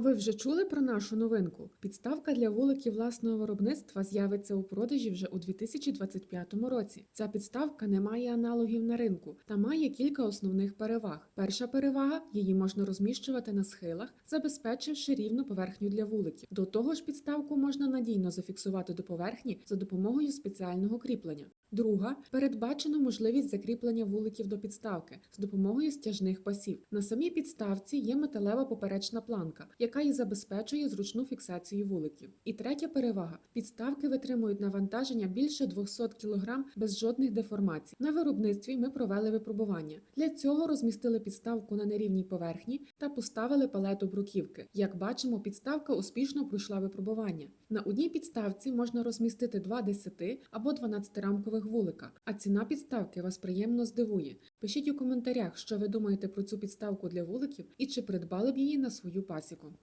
ви вже чули про нашу новинку? Підставка для вуликів власного виробництва з'явиться у продажі вже у 2025 році. Ця підставка не має аналогів на ринку та має кілька основних переваг. Перша перевага її можна розміщувати на схилах, забезпечивши рівну поверхню для вуликів. До того ж, підставку можна надійно зафіксувати до поверхні за допомогою спеціального кріплення. Друга передбачено можливість закріплення вуликів до підставки з допомогою стяжних пасів. На самій підставці є металева поперечна планка, яка і забезпечує зручну фіксацію вуликів. І третя перевага: підставки витримують навантаження більше 200 кг без жодних деформацій. На виробництві ми провели випробування. Для цього розмістили підставку на нерівній поверхні та поставили палету бруківки. Як бачимо, підставка успішно пройшла випробування. На одній підставці можна розмістити два 10 або 12 рамкових вулика, а ціна підставки вас приємно здивує. Пишіть у коментарях, що ви думаєте про цю підставку для вуликів і чи придбали б її на свою пасіку.